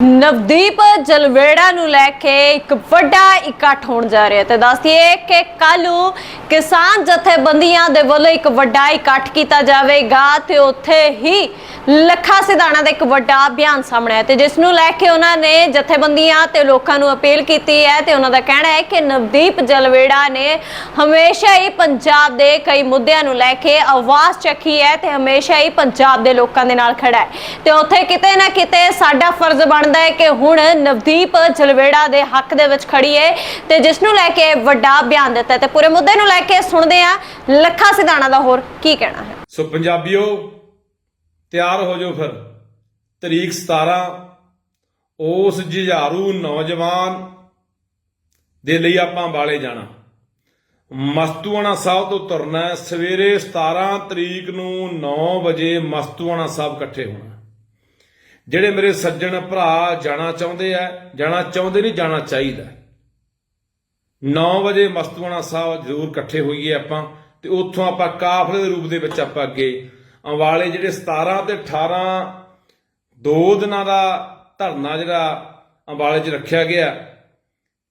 ਨਵਦੀਪ ਜਲਵੇੜਾ ਨੂੰ ਲੈ ਕੇ ਇੱਕ ਵੱਡਾ ਇਕੱਠ ਹੋਣ ਜਾ ਰਿਹਾ ਤੇ ਦੱਸਦੀਏ ਕਿ ਕੱਲ ਨੂੰ ਕਿਸਾਨ ਜਥੇਬੰਦੀਆਂ ਦੇ ਵੱਲੋਂ ਇੱਕ ਵੱਡਾ ਇਕੱਠ ਕੀਤਾ ਜਾਵੇਗਾ ਤੇ ਉੱਥੇ ਹੀ ਲੱਖਾ ਸਿਧਾਣਾ ਦਾ ਇੱਕ ਵੱਡਾ ਅਭਿਆਨ ਸਾਹਮਣੇ ਆਇਆ ਤੇ ਜਿਸ ਨੂੰ ਲੈ ਕੇ ਉਹਨਾਂ ਨੇ ਜਥੇਬੰਦੀਆਂ ਤੇ ਲੋਕਾਂ ਨੂੰ ਅਪੀਲ ਕੀਤੀ ਹੈ ਤੇ ਉਹਨਾਂ ਦਾ ਕਹਿਣਾ ਹੈ ਕਿ ਨਵਦੀਪ ਜਲਵੇੜਾ ਨੇ ਹਮੇਸ਼ਾ ਹੀ ਪੰਜਾਬ ਦੇ ਕਈ ਮੁੱਦਿਆਂ ਨੂੰ ਲੈ ਕੇ ਆਵਾਜ਼ ਚੱਕੀ ਹੈ ਤੇ ਹਮੇਸ਼ਾ ਹੀ ਪੰਜਾਬ ਦੇ ਲੋਕਾਂ ਦੇ ਨਾਲ ਖੜਾ ਹੈ ਤੇ ਉੱਥੇ ਕਿਤੇ ਨਾ ਕਿਤੇ ਸਾਡਾ ਫਰਜ਼ ਬਣ ਬਣਦਾ ਹੈ ਕਿ ਹੁਣ ਨਵਦੀਪ ਜਲਵੇੜਾ ਦੇ ਹੱਕ ਦੇ ਵਿੱਚ ਖੜੀਏ ਤੇ ਜਿਸ ਨੂੰ ਲੈ ਕੇ ਵੱਡਾ ਬਿਆਨ ਦਿੱਤਾ ਹੈ ਤੇ ਪੂਰੇ ਮੁੱਦੇ ਨੂੰ ਲੈ ਕੇ ਸੁਣਦੇ ਆ ਲੱਖਾ ਸਿਧਾਣਾ ਦਾ ਹੋਰ ਕੀ ਕਹਿਣਾ ਹੈ। ਸੋ ਪੰਜਾਬੀਓ, ਤਿਆਰ ਹੋ ਜਾਓ ਫਿਰ। ਤਰੀਕ 17 ਉਸ ਜੁਝਾਰੂ ਨੌਜਵਾਨ ਦੇ ਲਈ ਆਪਾਂ ਬਾਲੇ ਜਾਣਾ। ਮਸਤੂਆਣਾ ਸਾਹਿਬ ਤੋਂ ਤੁਰਨਾ ਸਵੇਰੇ 17 ਤਰੀਕ ਨੂੰ 9 ਵਜੇ ਮਸਤੂਆਣਾ ਸਾਹਿਬ ਇਕੱਠੇ ਹੋਣਾ। ਜਿਹੜੇ ਮੇਰੇ ਸੱਜਣ ਭਰਾ ਜਾਣਾ ਚਾਹੁੰਦੇ ਆ, ਜਾਣਾ ਚਾਹੁੰਦੇ ਨਹੀਂ, ਜਾਣਾ ਚਾਹੀਦਾ। 9 ਵਜੇ ਮਸਤੂਆਣਾ ਸਾਹਿਬ ਜ਼ਰੂਰ ਇਕੱਠੇ ਹੋਈਏ ਆਪਾਂ, ਤੇ ਉੱਥੋਂ ਆਪਾਂ ਕਾਫਲੇ ਦੇ ਰੂਪ ਦੇ ਵਿੱਚ ਆਪਾਂ ਅੱਗੇ ਅੰਵਾਲੇ ਜਿਹੜੇ 17 ਤੇ 18 ਦੋ ਦਿਨਾਂ ਦਾ ਧਰਨਾ ਜਿਹੜਾ ਅੰਬਾਲੇ 'ਚ ਰੱਖਿਆ ਗਿਆ,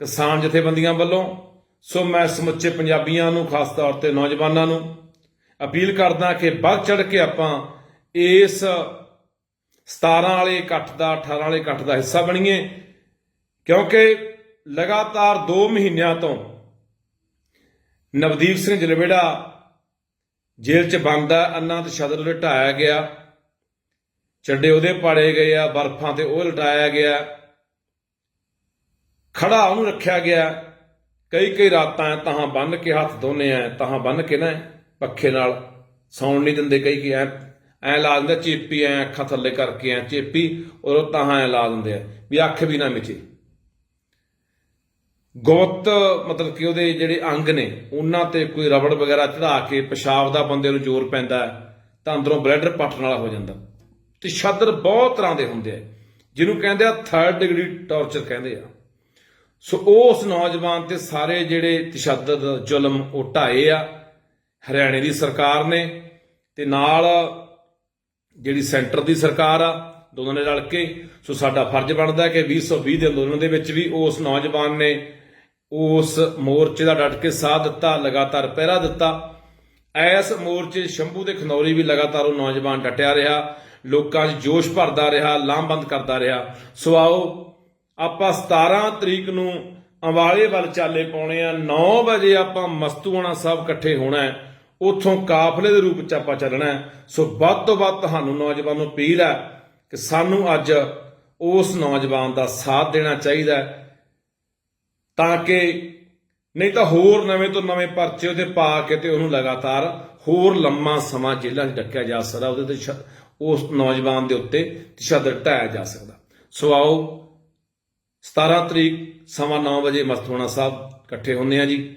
ਕਿਸਾਨ ਜਥੇਬੰਦੀਆਂ ਵੱਲੋਂ, ਸੋ ਮੈਂ ਸਮੁੱਚੇ ਪੰਜਾਬੀਆਂ ਨੂੰ, ਖਾਸ ਤੌਰ ਤੇ ਨੌਜਵਾਨਾਂ ਨੂੰ ਅਪੀਲ ਕਰਦਾ ਕਿ ਵੱਧ ਚੜ ਕੇ ਆਪਾਂ ਇਸ 17 ਵਾਲੇ ਇਕੱਠ ਦਾ 18 ਵਾਲੇ ਇਕੱਠ ਦਾ ਹਿੱਸਾ ਬਣੀਏ, ਕਿਉਂਕਿ ਲਗਾਤਾਰ 2 ਮਹੀਨਿਆਂ ਤੋਂ ਨਵਦੀਪ ਸਿੰਘ ਜਲਵੇੜਾ ਜੇਲ੍ਹ 'ਚ ਬੰਦ ਹੈ ਅੰਨਾ ਤੇ ਸ਼ਦਰ ਲਟਾਇਆ ਗਿਆ, ਚੱਡੇ ਉਹਦੇ ਪਾੜੇ ਗਏ ਆ, ਬਰਫਾਂ ਤੇ ਉਹ ਲਟਾਇਆ ਗਿਆ, ਖੜਾ ਉਹਨੂੰ ਰੱਖਿਆ ਗਿਆ ਕਈ ਕਈ ਰਾਤਾਂ ਤਾਹਾਂ ਬੰਨ ਕੇ ਹੱਥ ਦੋਨੇ ਆ ਤਾਹਾਂ ਬੰਨ ਕੇ ਨਾ ਪੱਖੇ ਨਾਲ ਸੌਣ ਨਹੀਂ ਦਿੰਦੇ ਕਈ ਕੀ ਐ ਐ ਲਾ ਦਿੰਦੇ ਚੇਪੀ ਐ ਅੱਖਾਂ ਥੱਲੇ ਕਰਕੇ ਐ ਚੇਪੀ, ਔਰ ਉਹ ਤਾਹਾਂ ਐ ਲਾ ਦਿੰਦੇ ਆ, ਵੀ ਅੱਖ ਵੀ ਨਾ ਮਿਚੇ। ਗੁਪਤ ਮਤਲਬ ਕਿ ਉਹਦੇ ਜਿਹੜੇ ਅੰਗ ਨੇ, ਉਹਨਾਂ ਤੇ ਕੋਈ ਰਬੜ ਵਗੈਰਾ ਚੜਾ ਕੇ ਪਿਸ਼ਾਬ ਦਾ ਬੰਦੇ ਨੂੰ ਜ਼ੋਰ ਪੈਂਦਾ ਤਾਂ ਅੰਦਰੋਂ ਬਲੈਡਰ ਪੱਟਣ ਵਾਲਾ ਹੋ ਜਾਂਦਾ। ਤੇ ਛੱਦਰ ਬਹੁਤ ਤਰ੍ਹਾਂ ਦੇ ਹੁੰਦੇ ਆ, ਜਿਹਨੂੰ ਕਹਿੰਦੇ ਆ ਥਰਡ ਡਿਗਰੀ ਟਾਰਚਰ ਕਹਿੰਦੇ ਆ। ਸੋ ਉਸ ਨੌਜਵਾਨ ਤੇ ਸਾਰੇ ਜਿਹੜੇ ਤਸ਼ੱਦਦ ਜ਼ੁਲਮ, ਉਹ ਢਾਏ ਆ, ਹਰਿਆਣੇ ਦੀ ਸਰਕਾਰ ਨੇ, ਤੇ ਨਾਲ ਜਿਹੜੀ ਸੈਂਟਰ ਦੀ ਸਰਕਾਰ ਆ, ਦੋਨਾਂ ਨੇ ਰਲ ਕੇ, ਸੋ ਸਾਡਾ ਫਰਜ਼ ਬਣਦਾ ਹੈ ਕਿ 2020 ਦੇ ਅੰਦੋਲਨ ਦੇ ਵਿੱਚ ਵੀ ਉਸ ਨੌਜਵਾਨ ਨੇ ਉਸ ਮੋਰਚੇ ਦਾ ਡਟ ਕੇ ਸਾਥ ਦਿੱਤਾ, ਲਗਾਤਾਰ ਪਹਿਰਾ ਦਿੱਤਾ। ਐਸ ਮੋਰਚੇ ਸ਼ੰਭੂ ਦੇ ਖਨੌਰੀ ਵੀ ਲਗਾਤਾਰ ਉਹ ਨੌਜਵਾਨ ਡਟਿਆ ਰਿਹਾ, ਲੋਕਾਂ 'ਚ ਜੋਸ਼ ਭਰਦਾ ਰਿਹਾ ਲਾਮਬੰਦ ਕਰਦਾ ਰਿਹਾ। ਸੋ ਆਓ, ਆਪਾਂ 17 ਤਰੀਕ ਨੂੰ ਅੰਵਾਲੇ ਵੱਲ ਚਾਲੇ ਪਾਉਣੇ ਆ 9 ਵਜੇ ਆਪਾਂ ਮਸਤੂਆਣਾ ਸਾਹਿਬ ਇਕੱਠੇ ਹੋਣਾ ਹੈ। ਉੱਥੋਂ ਕਾਫਲੇ ਦੇ ਰੂਪ ਚ ਆਪਾਂ ਚੱਲਣਾ ਸੋ ਵੱਧ ਤੋਂ ਵੱਧ ਤੁਹਾਨੂੰ ਨੌਜਵਾਨ ਨੂੰ ਅਪੀਲ ਹੈ ਕਿ ਸਾਨੂੰ ਅੱਜ ਉਸ ਨੌਜਵਾਨ ਦਾ ਸਾਥ ਦੇਣਾ ਚਾਹੀਦਾ ਤਾਂ ਕਿ ਨਹੀਂ ਤਾਂ ਹੋਰ ਨਵੇਂ ਤੋਂ ਨਵੇਂ ਪਰਚੇ ਉਹਦੇ ਪਾ ਕੇ ਤੇ ਉਹਨੂੰ ਲਗਾਤਾਰ ਹੋਰ ਲੰਮਾ ਸਮਾਂ ਜੇਲ੍ਹਾਂ 'ਚ ਡੱਕਿਆ ਜਾ ਸਕਦਾ, ਉਹਦੇ ਤੇ ਸ਼- ਉਸ ਨੌਜਵਾਨ ਦੇ ਉੱਤੇ ਤਸ਼ੱਦਦ ਢਾਇਆ ਜਾ ਸਕਦਾ। ਸੋ ਆਓ 17 ਤਰੀਕ ਸਵਾ 9 ਵਜੇ ਮਸਤੂਆਣਾ ਸਾਹਿਬ ਇਕੱਠੇ ਹੁੰਦੇ ਆ ਜੀ।